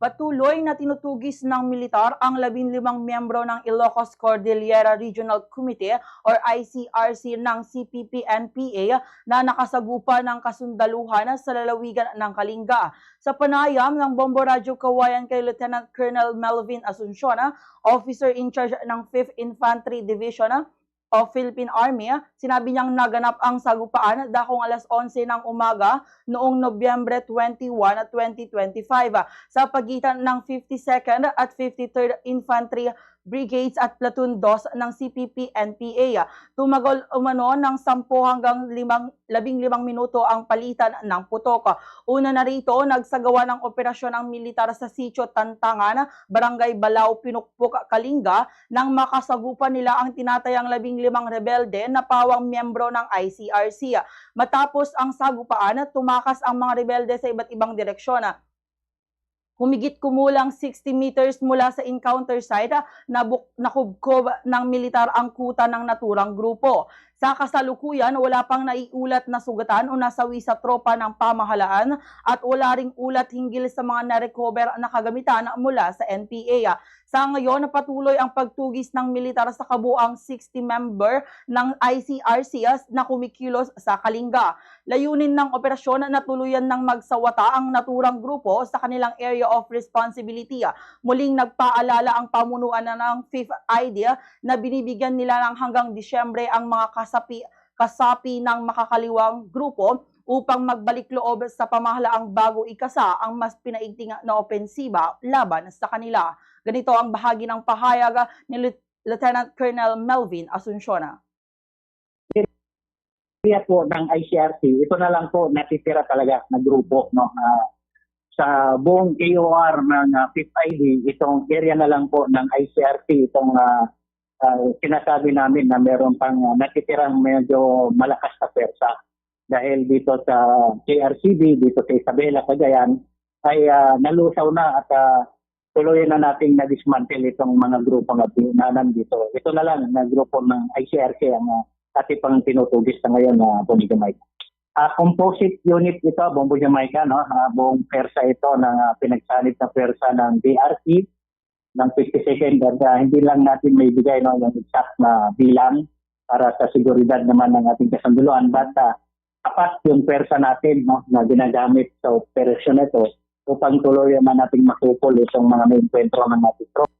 Patuloy na tinutugis ng militar ang 15 miyembro ng Ilocos Cordillera Regional Committee or ICRC ng CPP-NPA na nakasagupa ng kasundaluhan sa lalawigan ng Kalinga. Sa panayam ng Bombo Radyo Kawayan kay Lieutenant Colonel Melvin Asuncion, officer in charge ng 5th Infantry Division of Philippine Army, sinabi niyang naganap ang sagupaan dakong alas 11 ng umaga noong Nobyembre 21, 2025 sa pagitan ng 52nd at 53rd Infantry Brigades at Platoon 2 ng CPP-NPA. Tumagol umano ng 10 hanggang 5, 15 minuto ang palitan ng putok. Una na rito, nagsagawa ng operasyon ang militar sa Sitio Tantangan, Barangay Balao, Pinukpok, Kalinga nang makasagupan nila ang tinatayang 15 rebelde na pawang miyembro ng ICRC. Matapos ang sagupaan, tumakas ang mga rebelde sa iba't ibang direksyon. Humigit kumulang 60 meters mula sa encounter site, nabuk, nakubkob ng militar ang kuta ng naturang grupo. Sa kasalukuyan, wala pang naiulat na sugatan o nasawi sa tropa ng pamahalaan at wala ring ulat hinggil sa mga narecover na kagamitan mula sa NPA. Sa ngayon, patuloy ang pagtugis ng militar sa kabuang 60-member ng ICRC na kumikilos sa Kalinga. Layunin ng operasyon na tuluyan ng magsawata ang naturang grupo sa kanilang area of responsibility. Muling nagpaalala ang pamunuan na ng fifth idea na binibigyan nila ng hanggang Disyembre ang mga kasapi, kasapi ng makakaliwang grupo upang magbalik loob sa pamahalaang bago ikasa ang mas pinaigting na opensiba laban sa kanila. Ganito ang bahagi ng pahayag ni Lieu- Lieutenant Colonel Melvin Asunciona. area po ng ICRC, ito na lang po natitira talaga na grupo. No? Ah, sa buong AOR ng uh, 5th ID, itong area na lang po ng ICRC, itong ah, ah, sinasabi namin na meron pang ah, natitirang medyo malakas na persa. Dahil dito sa JRCB, dito sa Isabela, Cagayan, ay ah, nalusaw na at uh, tuloy na nating na-dismantle itong mga grupo na, na nandito. Ito na lang na grupo ng ICRC ang ah, ating pang tinutugis na ngayon na Bombo Jamaica. Ah, composite unit ito, Bombo Jamaica, no? Ah, buong persa ito ng ah, pinagsanib na persa ng DRC ng 52nd at ah, hindi lang natin may bigay no, yung exact na bilang para sa seguridad naman ng ating kasanduluan but ah, apat yung persa natin no, na ginagamit sa operasyon ito upang tuloy naman nating makupol itong mga may enkwentro ng ating tropa.